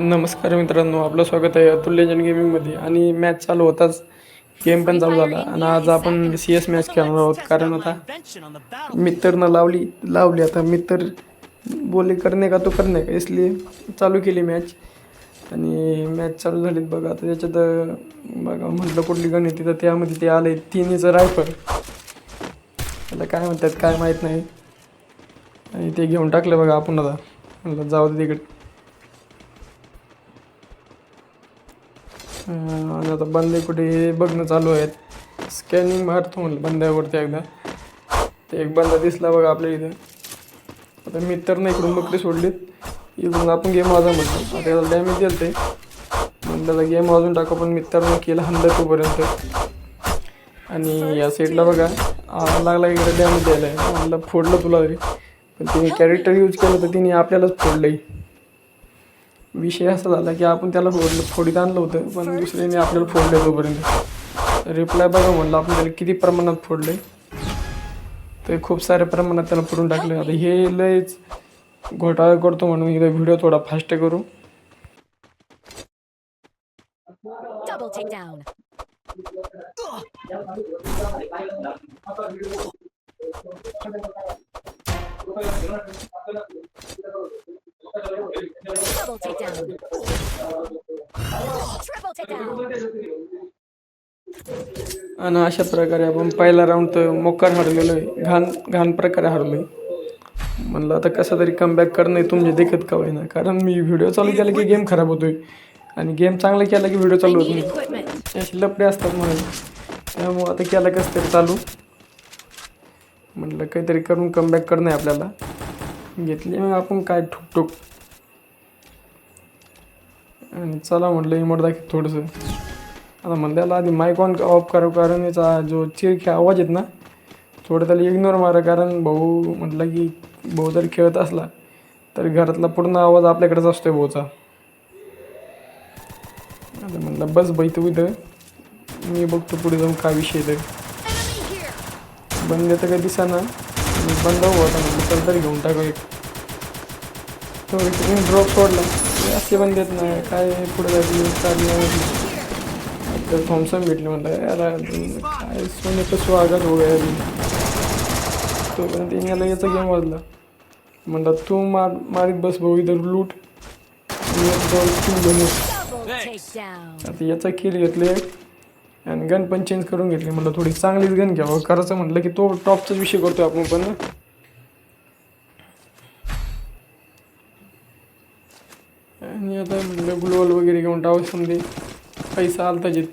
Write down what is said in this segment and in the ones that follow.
नमस्कार मित्रांनो आपलं स्वागत आहे अतुल्य जन गेमिंगमध्ये आणि मॅच चालू होताच. गेम पण चालू झाला. आणि आज आपण सी एस मॅच खेळणार आहोत. कारण आता मित्रनं लावली लावली आता. मित्र बोले करणे का तो? करणे का? इसलिए चालू केली मॅच आणि मॅच चालू झालीत बघा. आता त्याच्यात बघा म्हटलं कुठली गण येते तर त्यामध्ये ते आले तिन्हीचं रायफल. त्याला काय म्हणतात काय माहीत नाही. आणि ते घेऊन टाकलं बघा आपण आता. म्हणलं जाऊ दे तिकडे. आणि आता बंदे कुठे बघणं चालू आहेत. स्कॅनिंग मारतो म्हणलं बंद्यावरती एकदा. ते एक बंदा दिसला बघा आपल्या इथं. आता मी तर नाही इकडून बकरी सोडलीत. इकडून आपण गेम वाजा म्हटलं आता याला डॅमेज दिलं ते. म्हणलं आता गेम वाजून टाकू पण मित्रांनो केलं हल्लं तोपर्यंत आणि या साईडला बघा लागला इकडे डॅमेज द्यायला. म्हणलं फोडलं तुला तरी. पण तिने कॅरेक्टर यूज केलं तर तिने आपल्यालाच फोडलंय. विषय असा झाला की आपण त्याला फोडलं फोडीत आणलं होतं पण दुसऱ्याने आपल्याला फोडलं तोपर्यंत रिप्लाय बघा म्हणलं आपण त्याला किती प्रमाणात फोडलं तर खूप साऱ्या प्रमाणात त्याला फोडून टाकलं आता हे लयच घोटाळा करतो म्हणून एकदा व्हिडिओ थोडा फास्ट करू. Double takedown. Triple takedown. आणि अशा प्रकारे आपण पहिला राऊंड तर मोकार हरलेलो आहे. घाण घाण प्रकारे हरलो आहे. म्हणलं आता कसं तरी कमबॅक करणं आहे तुमचे देखत का होईना. कारण मी व्हिडिओ चालू केला की गेम खराब होतोय. आणि गेम चांगला केला की व्हिडिओ चालू होत नाही असे लपडे असतात म्हणून. त्यामुळं आता केलं कसं तरी चालू. म्हटलं काहीतरी करून कमबॅक करणं आहे आपल्याला. घेतली मग आपण काय ठुकठुक. चला म्हटलं इमोट दाखव थोडंसं. आता म्हणल्याला आधी माईक ऑन ऑफ करू कारण याचा जो चिरखे आवाज आहेत ना थोडं त्याला इग्नोर मारा कारण भाऊ म्हटलं की भाऊ जर खेळत असला तर घरातला पूर्ण आवाज आपल्याकडेच असतो भाऊचा. आता म्हटलं बस बाई तू इथं. मी बघतो पुढे जाऊन काय विषय तर बंद तर काही दिसा ना बंद होता म्हटलं चल तरी घेऊन टाकू एक. तो ड्रॉप सोडला. हे असे देत नाही. काय पुढे जायचं काय तर थॉम्सन भेटले म्हणलं याला काय सोने तर स्वागत हो गया तोपर्यंत याला याचा गेम वाजला. म्हणला तू मार मारीत बस भाऊ इथं लूट आता याचा किल घेतले आणि गन पण चेंज करून घेतली. म्हणलं थोडी चांगलीच गन घ्यावं. करायचं म्हटलं की तो टॉपचाच विषय करतोय आपण पण. आणि आता म्हटलं ग्लोवल वगैरे घेऊन टाव समजे. पैसा आलता जित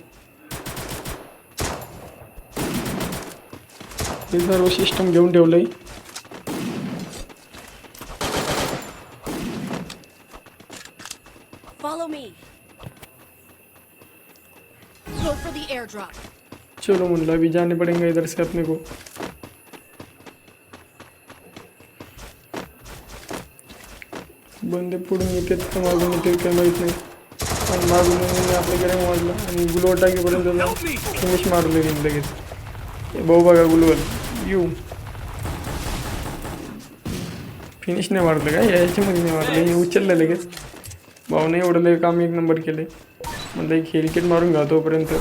हे सर्व सिस्टम घेऊन the airdrop. चलो म्हटलं अभी जाने पड़ेंगे इधर से अपने को बंदे पुढून येतात का मागून येते काय माहीत नाही. पण मागून आपल्याकडे वाढलं आणि गुलवर टाकेपर्यंत फिनिश मारले गेली लगेच. भाऊ बघा गुलवर यू. फिनिश नाही मारलं का? याच्यामध्ये नाही मारलं हे उचललं लगेच. भाऊने एवढं लय काम एक नंबर केले म्हणलं एक हेलकेट मारून घ्या तोपर्यंत.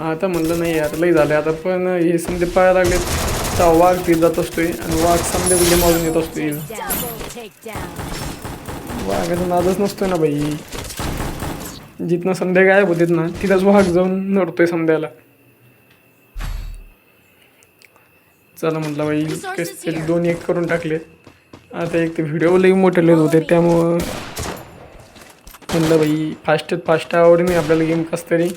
आता म्हणलं नाही यार लई झालं आता पण हे समजे पाया लागले तर वाघ फिर जात असतोय आणि वाघ समजा उद्या मारून येत असतोय. वाघाचा नादच नसतोय ना बाई. जिथनं संध्या गायब होतेत ना तिथंच वाघ जाऊन नडतोय संध्याला. चला म्हटलं बाई कस दोन एक करून टाकले. आता एक तर व्हिडिओ लई मोठे लेत होते त्यामुळं म्हणलं बाई फास्ट फास्ट मी आपल्याला गेम कस तरी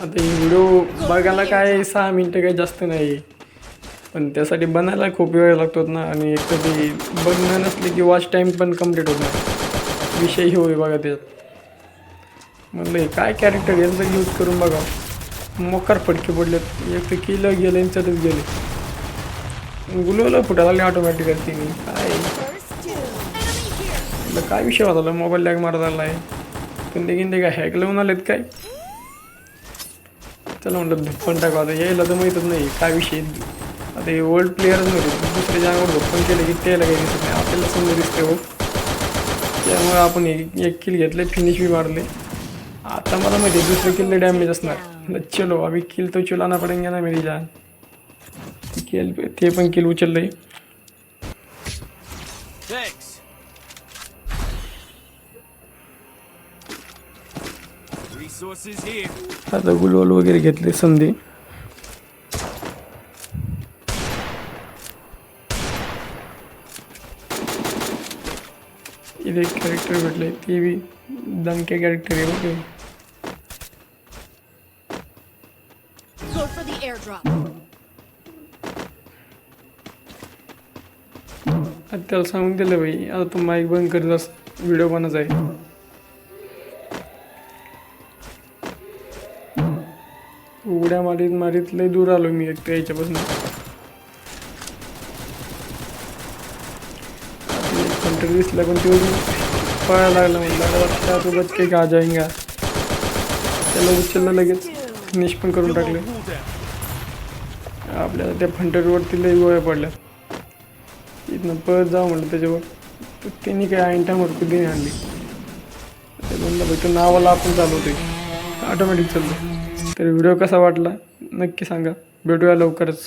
आता ही बघायला काय सहा मिनटं काही जास्त नाही. पण त्यासाठी बनायला खूप वेळ लागतो ना. आणि एक तर ते बघणं नसले की वॉच टाईम पण कंप्लीट होत नाही. विषय हे बघा त्यात म्हणलं काय कॅरेक्टर यांचं यूज करून बघा. मोकार फटके पडलेत. एक तर किलं गेलं यांच्यातच गेले. गुलवलं फुटायला लागले ऑटोमॅटिक तिने. काय? काय विषय होता? मोबाईल लॅग मारत आला आहे पण ते गिंदे काय हॅक लावून आलेत काय? त्याला म्हटलं धप्पन टाका आता. यायला तर माहीतच नाही काय विषय. आता हे वर्ल्ड प्लेयरच नव्हते दुसऱ्याच्या अंगावर धप्पन केलं की त्याला काही दिसत नाही. आपल्याला समजा दिसते हो त्यामुळे आपण एक एक किल घेतले फिनिश बी मारले. आता मला माहिती आहे किल किल्ले डॅमेज असणार. चलो अभी किल तो चुलाना पडेंगे ना मेरी जान किल ते पण किल उचललंय. आता गुलवल वगैरे घेतले संधी. इथे एक कॅरेक्टर भेटले ते बी दणके कॅरेक्टर आहे हे. आता त्याला सांगून दिलं भाई आता तू माईक बंद करत व्हिडिओ बनच आहे. उड्या मारीत मारीत लय दूर आलो मी एक याच्यापासून. कंट्री दिसला पण तो पळायला लागला म्हणला त्यासोबत काही का जाईंगा त्याला उचललं लगेच. फिनिश पण करून टाकले. आपल्याला त्या फंटरवरती लई गोळ्या पडल्या. इथनं पळत जाऊ म्हटलं त्याच्यावर. तर त्यांनी काही ऐन टायमवर कधी आणली. म्हणलं भाई तो नावाला आपण चालवतोय. ऑटोमॅटिक चालतो तर व्हिडिओ कसा वाटला? नक्की सांगा. भेटूया लवकरच.